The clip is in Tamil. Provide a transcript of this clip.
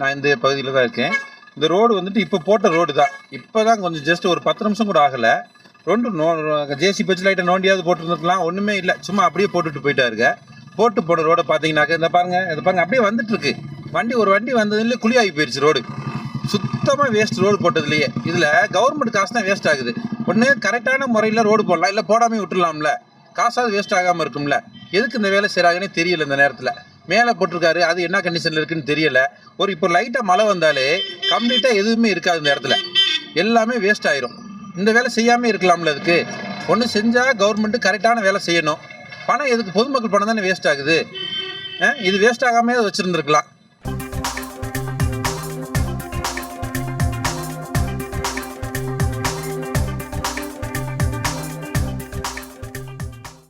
நான் இந்த பகுதியில் தான் இருக்கேன். இந்த ரோடு வந்துட்டு இப்போ போட்ட ரோடு தான். இப்போ தான் கொஞ்சம் ஜஸ்ட் ஒரு பத்து நிமிஷம் கூட ஆகலை. ரெண்டு நோ ஜேசி பச்சு லைட்டை நோண்டியாவது போட்டுருந்துருக்கலாம். ஒன்றுமே இல்லை. சும்மா அப்படியே போட்டுட்டு போயிட்டாருங்க. போட்டு போன ரோடை பார்த்தீங்கன்னாக்க இந்த பாருங்க இந்த பாருங்கள் அப்படியே வந்துட்டுருக்கு. வண்டி ஒரு வண்டி வந்ததுலேயே குழியாகி போயிடுச்சு ரோடு. சுத்தமாக வேஸ்ட் ரோடு போட்டதுலையே. இதில் கவர்மெண்ட் காசு தான் வேஸ்ட் ஆகுது. ஒன்று கரெக்டான முறையில் ரோடு போடலாம். இல்லை போடாமே விட்டுடலாம்ல. காசாவது வேஸ்ட் ஆகாமல் இருக்கும்ல. எதுக்கு இந்த வேலை செய்கிறாங்கன்னே தெரியல இந்த நேரத்தில். மேலே போட்டிருக்காரு. அது என்ன கண்டிஷனில் இருக்குன்னு தெரியல. ஒரு இப்போ லைட்டாக மழை வந்தாலே கம்ப்ளீட்டாக எதுவுமே இருக்காது இந்த இடத்துல. எல்லாமே வேஸ்ட் ஆயிரும். இந்த வேலை செய்யாமல் இருக்கலாம்ல அதுக்கு. ஒன்று செஞ்சால் கவர்மெண்ட்டு கரெக்டான வேலை செய்யணும். பணம் எதுக்கு? பொதுமக்கள் பணம் தானே வேஸ்ட் ஆகுது. இது வேஸ்ட் ஆகாமல் வச்சுருந்துருக்கலாம்.